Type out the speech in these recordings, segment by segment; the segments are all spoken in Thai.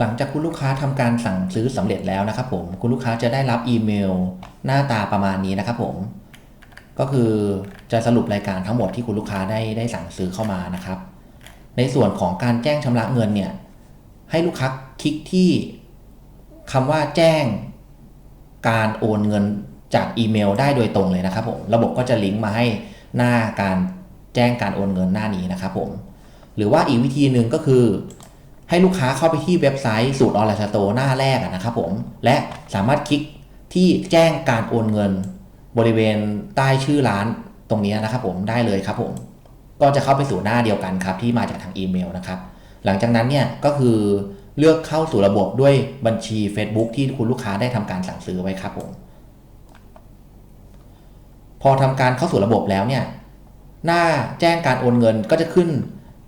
หลังจากคุณลูกค้าทำการสั่งซื้อสำเร็จแล้วนะครับผมคุณลูกค้าจะได้รับอีเมล หน้าตาประมาณนี้นะครับผมก็คือจะสรุปรายการทั้งหมดที่คุณลูกค้าได้ได้สั่งซื้อเข้ามานะครับ ในส่วนของการแจ้งชำระเงินเนี่ยให้ลูกค้าคลิกที่คำว่าแจ้งการโอนเงินจากอีเมล ได้โดยตรงเลยนะครับผมระบบก็จะลิงก์มาให้หน้าการแจ้งการโอนเงินหน้านี้นะครับผมหรือว่าอีกวิธีหนึ่งก็คือ ให้ลูกค้าเข้าไปที่เว็บไซต์สูตรออนไลน์สโตร์หน้าแรกนะครับผม และสามารถคลิกที่แจ้งการโอนเงิน บริเวณใต้ชื่อร้านตรงนี้นะครับผมได้เลยครับผม ก็จะเข้าไปสู่หน้าเดียวกันครับที่มาจากทางอีเมลนะครับ หลังจากนั้นเนี่ยก็คือเลือกเข้าสู่ระบบด้วยบัญชี Facebook ที่คุณลูกค้าได้ทำการสั่งซื้อไว้ครับผม พอทำการเข้าสู่ระบบแล้วเนี่ย หน้าแจ้งการโอนเงินก็จะขึ้น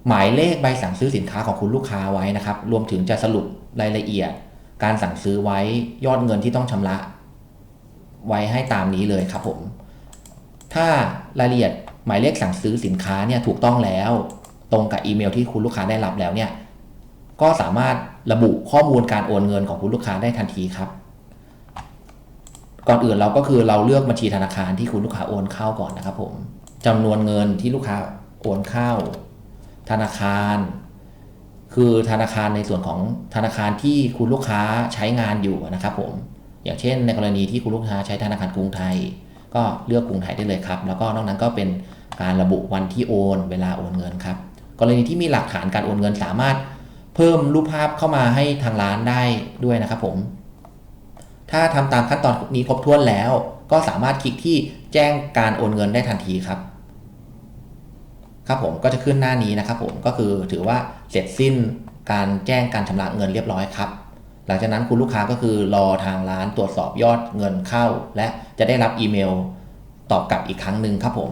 หมายเลขใบสั่งซื้อสินค้าของคุณลูกค้าไว้นะครับ รวมถึงจะสรุปรายละเอียด การสั่งซื้อไว้ยอดเงินที่ต้องชำระ ไว้ให้ตามนี้เลยครับผม ถ้ารายละเอียดหมายเลขสั่งซื้อสินค้าเนี่ยถูกต้องแล้ว ตรงกับอีเมลที่คุณลูกค้าได้รับแล้วเนี่ยก็สามารถระบุข้อมูลการโอนเงินของคุณลูกค้าได้ทันทีครับ ก่อนอื่นเราก็คือเราเลือกบัญชีธนาคารที่คุณลูกค้าโอนเข้าก่อนนะครับ ผมจำนวนเงินที่ลูกค้าโอนเข้า ธนาคาร คือธนาคารในส่วนของธนาคารที่คุณลูกค้าใช้งานอยู่นะครับผมอย่างเช่น ในกรณีที่คุณลูกค้าใช้ธนาคารกรุงไทย ก็เลือกกรุงไทยได้เลยครับ แล้วก็นอกนั้นก็เป็นการระบุวันที่โอน เวลาโอนเงินครับ กรณีที่มีหลักฐานการโอนเงินสามารถเพิ่มรูปภาพเข้ามาให้ทางร้านได้ด้วยนะครับผม ถ้าทำตามขั้นตอนนี้ครบถ้วนแล้ว ก็สามารถคลิกที่แจ้งการโอนเงินได้ทันทีครับ ครับผมก็จะขึ้นหน้านี้นะครับผมก็คือถือว่าเสร็จสิ้นการแจ้งการชำระเงินเรียบร้อยครับ หลังจากนั้นคุณลูกค้าก็คือรอทางร้านตรวจสอบยอดเงินเข้า และจะได้รับอีเมลตอบกลับอีกครั้งหนึ่งครับผม